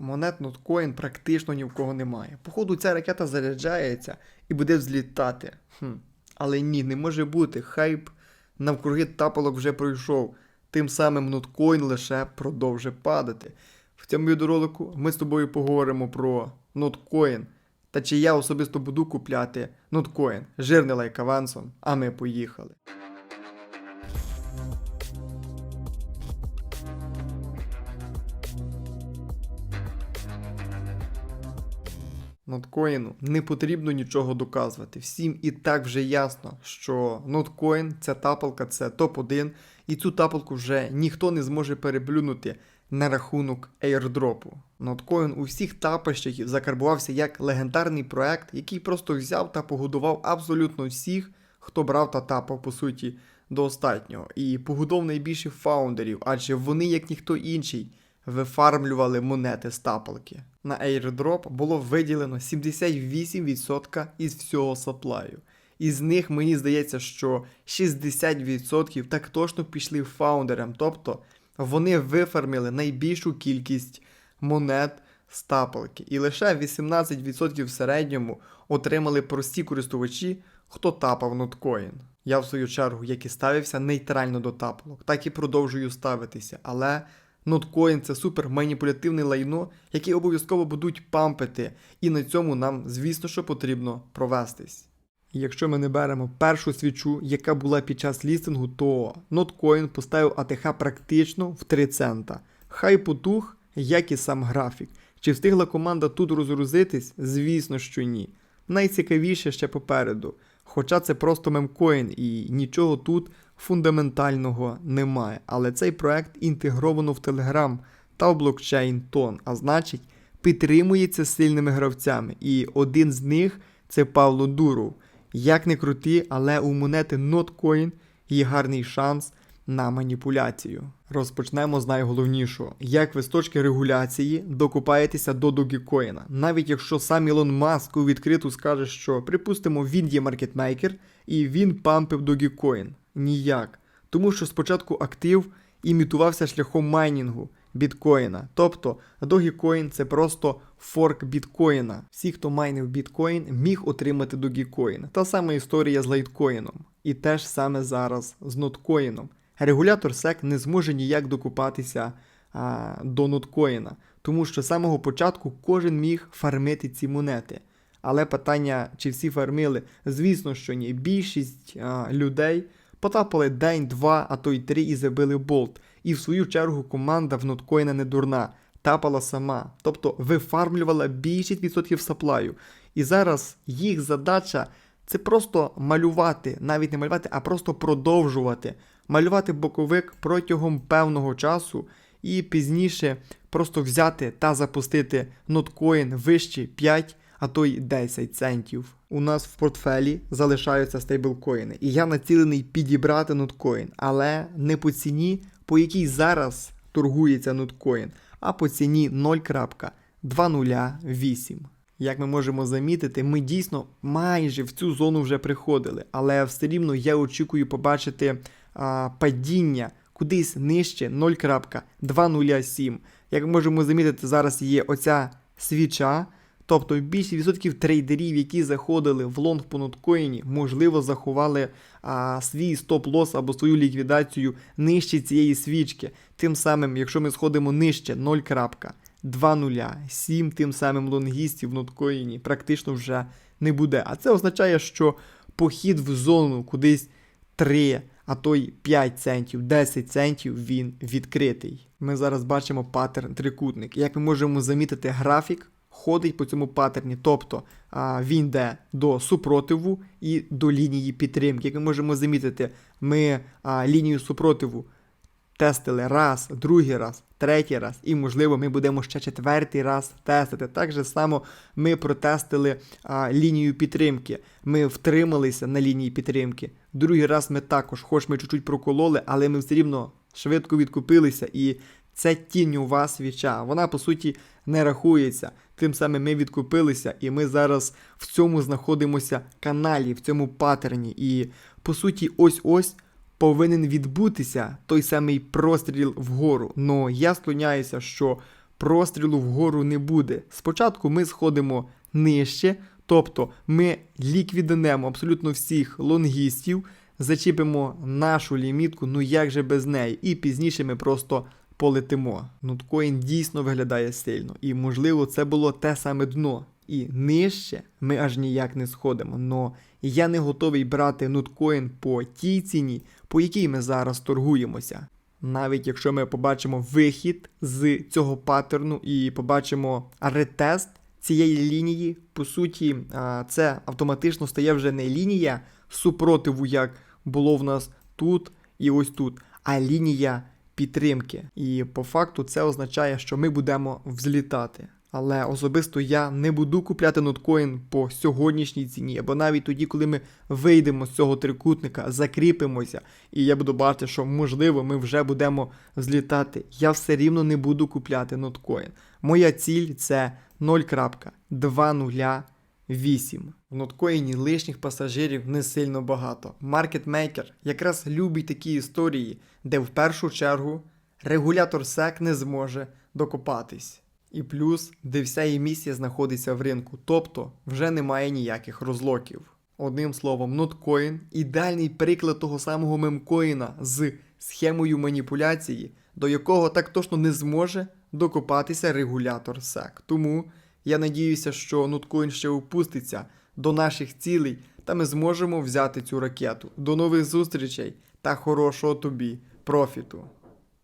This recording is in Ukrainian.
монет ноткоін практично ні в кого немає. Походу, ця ракета заряджається і буде взлітати. Хм. Але ні, не може бути. Хайп навкруги тапалок вже пройшов. Тим самим ноткоін лише продовжує падати. В цьому відеоролику ми з тобою поговоримо про ноткоін та чи я особисто буду купляти ноткоін. Жирний лайк авансом, а ми поїхали. Ноткоїну не потрібно нічого доказувати. Всім і так вже ясно, що ноткоін ця тапалка це топ-1, і цю тапалку вже ніхто не зможе переплюнути на рахунок airdropу. Ноткоін у всіх тапищах закарбувався як легендарний проект, який просто взяв та погодував абсолютно всіх, хто брав та тапав по суті до останнього. І погодував найбільше фаундерів, адже вони, як ніхто інший, вифармлювали монети з. На airdrop було виділено 78% із всього саплаю. Із них мені здається, що 60% так точно пішли фаундерам, тобто вони вифармили найбільшу кількість монет з тапалки. І лише 18% в середньому отримали прості користувачі, хто тапав ноткоін. Я в свою чергу, як і ставився нейтрально до тапалок, так і продовжую ставитися. Але ноткоін це супер маніпулятивне лайно, яке обов'язково будуть пампити, і на цьому нам, звісно, що потрібно провестись. Якщо ми не беремо першу свічу, яка була під час лістингу, то ноткоін поставив АТХ практично в 3 цента. Хай потух, як і сам графік. Чи встигла команда тут розгрузитись? Звісно, що ні. Найцікавіше ще попереду. Хоча це просто мемкоін і нічого тут фундаментального немає. Але цей проект інтегровано в Telegram та в блокчейн Тон, а значить, підтримується сильними гравцями. І один з них це Павло Дуров. Як не крути, але у монети Notcoin є гарний шанс на маніпуляцію. Розпочнемо з найголовнішого. Як ви з точки регуляції докупаєтеся до Dogecoin? Навіть якщо сам Ілон Маск у відкриту скаже, що, припустимо, він є маркетмейкер і він пампив Dogecoin. Ніяк. Тому що спочатку актив імітувався шляхом майнінгу біткоїна. Тобто Dogecoin це просто форк біткоїна. Всі, хто майнив біткоін, міг отримати Dogecoin. Та сама історія з лайткоїном. І те ж саме зараз з ноткоїном. Регулятор SEC не зможе ніяк докупатися а, до ноткоїна, тому що з самого початку кожен міг фармити ці монети. Але питання, чи всі фармили, звісно, що ні. Більшість а, людей потапали день, два, а то й три і забили болт. І в свою чергу команда в ноткоїна не дурна, тапала сама, тобто вифармлювала більшість відсотків саплаю. І зараз їх задача це просто малювати, навіть не малювати, а просто продовжувати. Малювати боковик протягом певного часу і пізніше просто взяти та запустити ноткоін вище 5, а то й 10 центів. У нас в портфелі залишаються стейблкоїни, і я націлений підібрати ноткоін, але не по ціні, по якій зараз торгується ноткоін, а по ціні 0.208. Як ми можемо замітити, ми дійсно майже в цю зону вже приходили, але все рівно я очікую побачити а, падіння кудись нижче 0.207. Як ми можемо замітити, зараз є оця свіча. Тобто більшість відсотків трейдерів, які заходили в лонг по ноткоїні, можливо, заховали а, свій стоп-лос або свою ліквідацію нижче цієї свічки. Тим самим, якщо ми сходимо нижче 0.20, тим самим лонгістів в ноткоїні практично вже не буде. А це означає, що похід в зону кудись 3, а то й 5 центів, 10 центів він відкритий. Ми зараз бачимо паттерн трикутник. Як ми можемо замітити графік, ходить по цьому паттерні, тобто він йде до супротиву і до лінії підтримки. Як ми можемо замітити, ми лінію супротиву тестили раз, другий раз, третій раз, і, можливо, ми будемо ще четвертий раз тестити. Так же само ми протестили лінію підтримки. Ми втрималися на лінії підтримки. Другий раз ми також, хоч ми чуть-чуть прокололи, але ми все рівно швидко відкупилися. І це тіньова свіча. Вона, по суті, не рахується. Тим самим ми відкупилися, і ми зараз в цьому знаходимося каналі, в цьому паттерні. І по суті, ось-ось повинен відбутися той самий простріл вгору. Но я склоняюся, що прострілу вгору не буде. Спочатку ми сходимо нижче, тобто ми ліквіднемо абсолютно всіх лонгістів, зачіпимо нашу лімітку, ну як же без неї, і пізніше ми просто полетимо. Ноткоін дійсно виглядає сильно, і можливо це було те саме дно. І нижче ми аж ніяк не сходимо. Но я не готовий брати ноткоін по тій ціні, по якій ми зараз торгуємося. Навіть якщо ми побачимо вихід з цього паттерну і побачимо ретест цієї лінії, по суті, це автоматично стає вже не лінія супротиву, як було в нас тут і ось тут, а лінія підтримки. І по факту це означає, що ми будемо взлітати. Але особисто я не буду купляти ноткоін по сьогоднішній ціні, або навіть тоді, коли ми вийдемо з цього трикутника, закріпимося, і я буду бачити, що можливо ми вже будемо взлітати. Я все рівно не буду купляти ноткоін. Моя ціль це 0.2008. В ноткоїні лишніх пасажирів не сильно багато. Маркетмейкер якраз любить такі історії, де в першу чергу регулятор SEC не зможе докопатись. І плюс, де вся емісія знаходиться в ринку, тобто вже немає ніяких розлоків. Одним словом, ноткоін ідеальний приклад того самого мемкоїна з схемою маніпуляції, до якого так точно не зможе докопатися регулятор SEC. Тому я надіюся, що ноткоін ще опуститься до наших цілей, та ми зможемо взяти цю ракету. До нових зустрічей та хорошого тобі профіту!